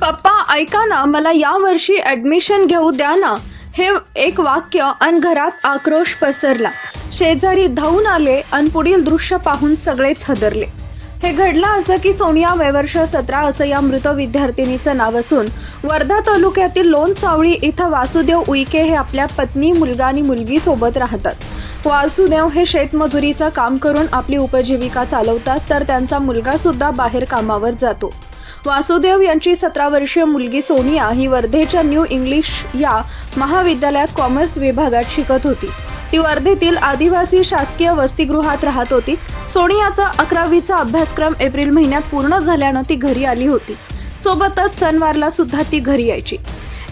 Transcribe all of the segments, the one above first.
पप्पा ऐका ना मला यावर्षी ॲडमिशन घेऊ द्या ना. हे एक वाक्य अन घरात आक्रोश पसरला. शेजारी धावून आले अन पुढील दृश्य पाहून सगळेच हदरले. हे घडलं असं की सोनिया वयवर्ष सतरा असं या मृत विद्यार्थिनीचं नाव असून वर्धा तालुक्यातील लोणसावळी इथं वासुदेव उईके हे आपल्या पत्नी मुलगा आणि मुलगी सोबत राहतात. वासुदेव हे शेतमजुरीचं काम करून आपली उपजीविका चालवतात तर त्यांचा मुलगा सुद्धा बाहेर कामावर जातो. वासुदेव यांची सतरा वर्षीय मुलगी सोनिया ही वर्धेच्या न्यू इंग्लिश या महाविद्यालयात कॉमर्स विभागात शिकत होती. ती वर्धेतील आदिवासी शासकीय वसतिगृहात राहत होती. सोनियाचा अकरावीचा अभ्यासक्रम एप्रिल महिन्यात पूर्ण झाल्यानं ती घरी आली होती. सोबतच सणवारला सुद्धा ती घरी यायची.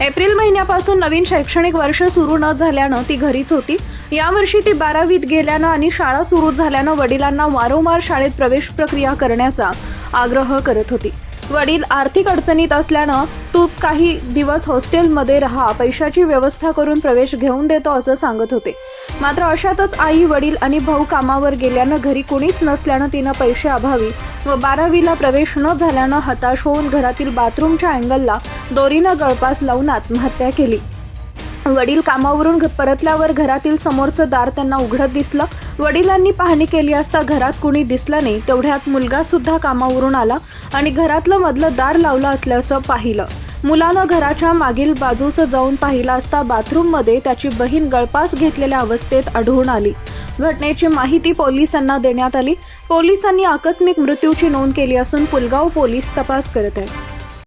एप्रिल महिन्यापासून नवीन शैक्षणिक वर्ष सुरू न झाल्यानं ती घरीच होती. यावर्षी ती बारावीत गेल्यानं आणि शाळा सुरू झाल्यानं वडिलांना वारंवार शाळेत प्रवेश प्रक्रिया करण्याचा आग्रह करत होती. वडील आर्थिक अडचणीत असल्यानं तू काही दिवस हॉस्टेलमध्ये राहा पैशाची व्यवस्था करून प्रवेश घेऊन देतो असं सांगत होते. मात्र अशातच आई वडील आणि भाऊ कामावर गेल्यानं घरी कोणीच नसल्यानं तिनं पैसे अभावी व बारावीला प्रवेश न झाल्यानं हताश होऊन घरातील बाथरूमच्या अँगलला दोरीनं गळपास लावून आत्महत्या केली. वडील कामावरून घ- परतल्यावर घरातील समोरचं दार त्यांना उघडत दिसलं. वडिलांनी पाहणी केली असता घरात कुणी दिसलं नाही तेवढ्यात मुलगा सुद्धा कामावरून आला आणि घरातलं मधलं दार लावलं असल्याचं पाहिलं. मुलानं घराच्या मागील बाजूस जाऊन पाहिलं असता बाथरूममध्ये त्याची बहीण गळपास घेतलेल्या अवस्थेत आढळून आली. घटनेची माहिती पोलिसांना देण्यात आली. पोलिसांनी आकस्मिक मृत्यूची नोंद केली असून पुलगाव पोलीस तपास करत आहेत.